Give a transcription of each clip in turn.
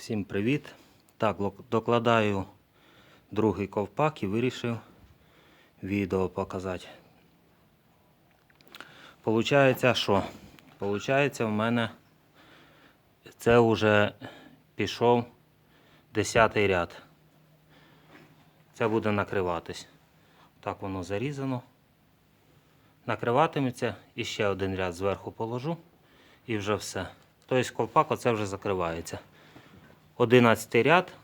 Всім привіт! Так, докладаю другий ковпак і вирішив відео показати. Получається, що? Получається, в мене це вже пішов 10 ряд. Це буде накриватись. Так воно зарізано. Накриватиметься і ще один ряд зверху положу і вже все. Тобто ковпак оце вже закривається. 11 ряд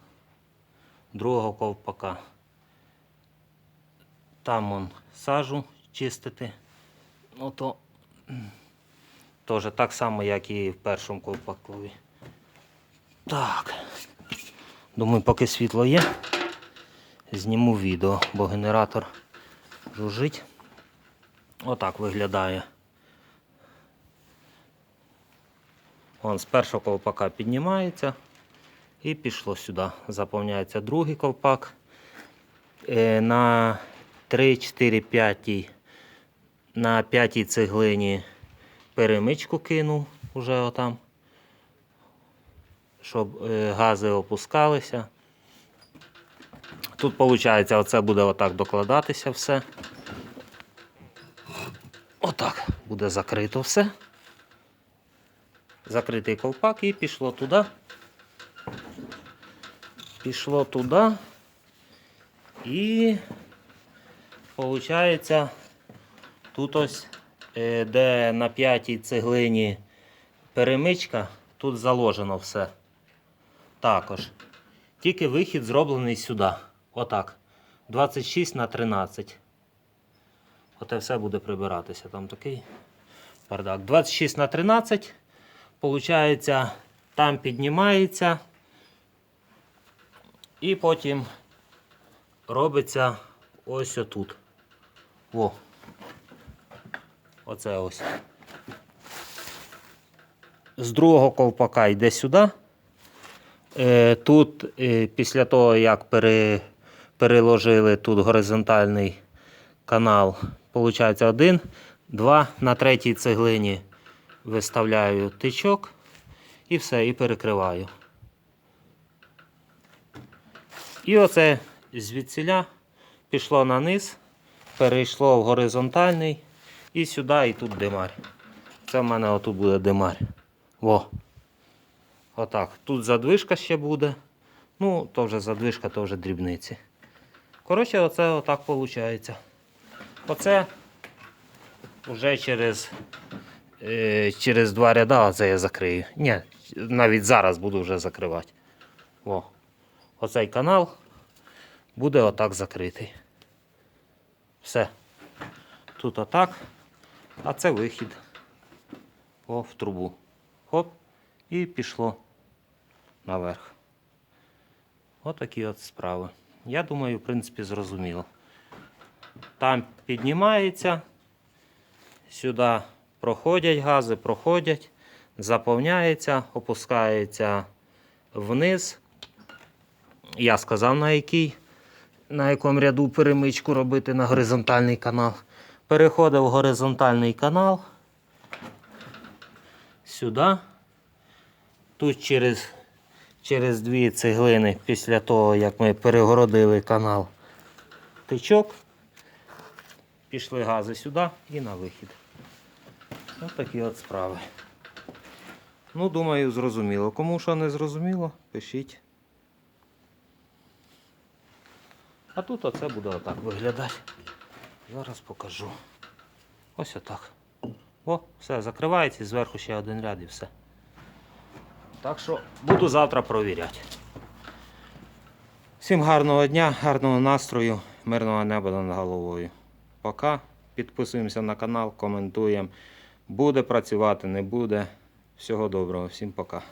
другого ковпака. Там он сажу чистити. Ну то теж так само, як і в першому ковпакові. Так. Думаю, поки світло є, зніму відео, бо генератор жужить. Отак виглядає. Вон з першого ковпака піднімається і пішло сюди. Заповняється другий ковпак. Е, На 3, 4, 5, на п'ятій цеглині перемичку кинув уже отам, щоб е, гази опускалися. Тут, виходить, оце буде отак докладатися все. Отак буде закрито все. Закритий ковпак і пішло туди. Пішло туди. І виходить, тут ось, е, де на п'ятій цеглині перемичка, тут заложено все. Також. Тільки вихід зроблений сюди. Отак. 26 на 13. Оте все буде прибиратися. Там такий бардак. 26 на 13. Получається, там піднімається. І потім робиться ось отут. О. Оце ось. З другого ковпака йде сюди. Е, Тут е, після того, як переложили тут горизонтальний канал, виходить один, два на третій цеглині виставляю тичок і все, і перекриваю. І оце звідсіля пішло на низ, перейшло в горизонтальний і сюди, і тут димар. Це в мене отут буде димар. Во. Отак. Тут задвижка ще буде. Ну, то вже задвижка, то вже дрібниці. Коротше, оце отак виходить. Оце вже через, е, через два ряда оце я закрию. Ні, навіть зараз буду вже закривати. О. Оцей канал буде отак закритий. Все. Тут отак. А це вихід. О, в трубу. Хоп. І пішло наверх. Отакі от справи. Я думаю, в принципі, зрозуміло. Там піднімається, сюди проходять гази, проходять, заповняється, опускається вниз. Я сказав, на який, на якому ряду перемичку робити на горизонтальний канал. Переходив в горизонтальний канал. Сюди. Тут через, через дві цеглини, після того, як ми перегородили канал тичок, пішли гази сюди і на вихід. Ось такі от справи. Ну, думаю, зрозуміло. Кому що не зрозуміло, пишіть. А тут оце буде отак виглядати. Зараз покажу. Ось отак. О, все, закривається зверху ще один ряд і все. Так що буду завтра провіряти. Всім гарного дня, гарного настрою, мирного неба над головою. Пока. Підписуємося на канал, коментуємо. Буде працювати, не буде. Всього доброго, всім пока.